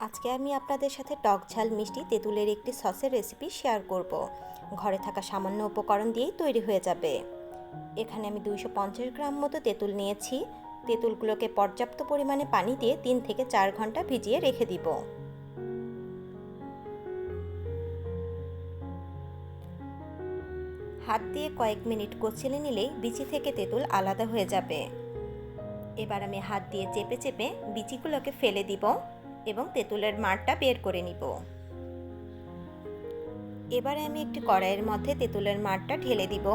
আজকে আমি আপনাদের সাথে টক ঝাল মিষ্টি তেঁতুলের একটি সসের রেসিপি শেয়ার করব। ঘরে থাকা সামান্য উপকরণ দিয়েই তৈরি হয়ে যাবে। এখানে আমি দুইশো পঞ্চাশ গ্রাম মতো তেঁতুল নিয়েছি। তেঁতুলগুলোকে পর্যাপ্ত পরিমাণে পানি দিয়ে তিন থেকে চার ঘণ্টা ভিজিয়ে রেখে দিব। হাত দিয়ে কয়েক মিনিট কচলে নিলেই বিচি থেকে তেঁতুল আলাদা হয়ে যাবে। এবার আমি হাত দিয়ে চেপে চেপে বিচিগুলোকে ফেলে দিব। এবং তেঁতুলের মারটা বের করে নিব। এবারে আমি একটি কড়াইয়ের মধ্যে তেঁতুলের মারটা ঢেলে দিব।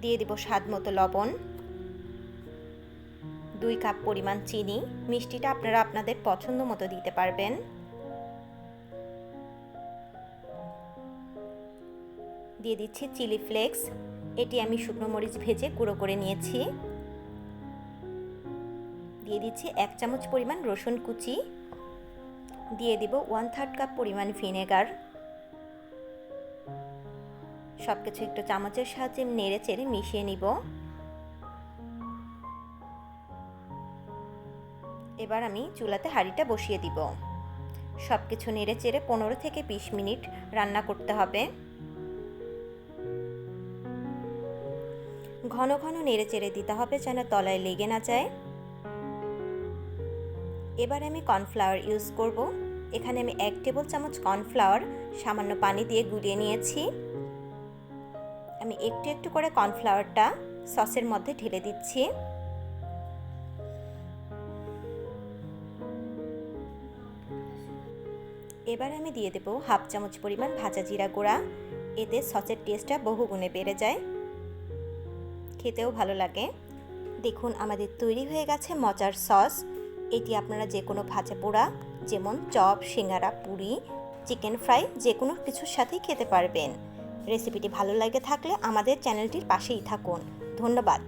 দিয়ে দিব স্বাদ মতো লবণ। দুই কাপ পরিমাণ চিনি। মিষ্টিটা আপনারা আপনাদের পছন্দ মতো দিতে পারবেন। দিয়ে দিচ্ছি চিলি ফ্লেক্স। এটি আমি শুকনো মরিচ ভেজে গুঁড়ো করে নিয়েছি। দিয়ে দিচ্ছি এক চামচ পরিমাণ রসুন কুচি। দিয়ে দিব ওয়ান থার্ড কাপ পরিমাণ ভিনেগার সব কিছু একটু চামচের সাহায্যে নেড়ে চেড়ে মিশিয়ে নিব। এবার আমি চুলাতে হাঁড়িটা বসিয়ে দিব। সব কিছু নেড়ে চেড়ে পনেরো থেকে বিশ মিনিট রান্না করতে হবে। ঘন ঘন নেড়ে চেড়ে দিতে হবে যেন তলায় লেগে না যায়। এবার আমি কর্নফ্লাওয়ার ইউজ করব। এখানে আমি এক টেবিল চামচ কর্নফ্লাওয়ার সামান্য পানি দিয়ে গুলিয়ে নিয়েছি। আমি একটু একটু করে কর্নফ্লাওয়ারটা সসের মধ্যে ঢেলে দিচ্ছি। এবার আমি দিয়ে দেবো হাফ চামচ পরিমাণ ভাজা জিরা গুঁড়া। এতে সসের টেস্টটা বহুগুণে বেড়ে যায়। খেতেও ভালো লাগে। দেখুন, আমাদের তৈরি হয়ে গেছে মজার সস। এটি আপনারা যে কোনো ভাজা পোড়া, যেমন chop, singara, puri, chicken fry যে কোনো কিছুর সাথেই খেতে পারবেন। রেসিপিটি ভালো লাগে থাকলে আমাদের চ্যানেলটির পাশেই থাকুন। ধন্যবাদ।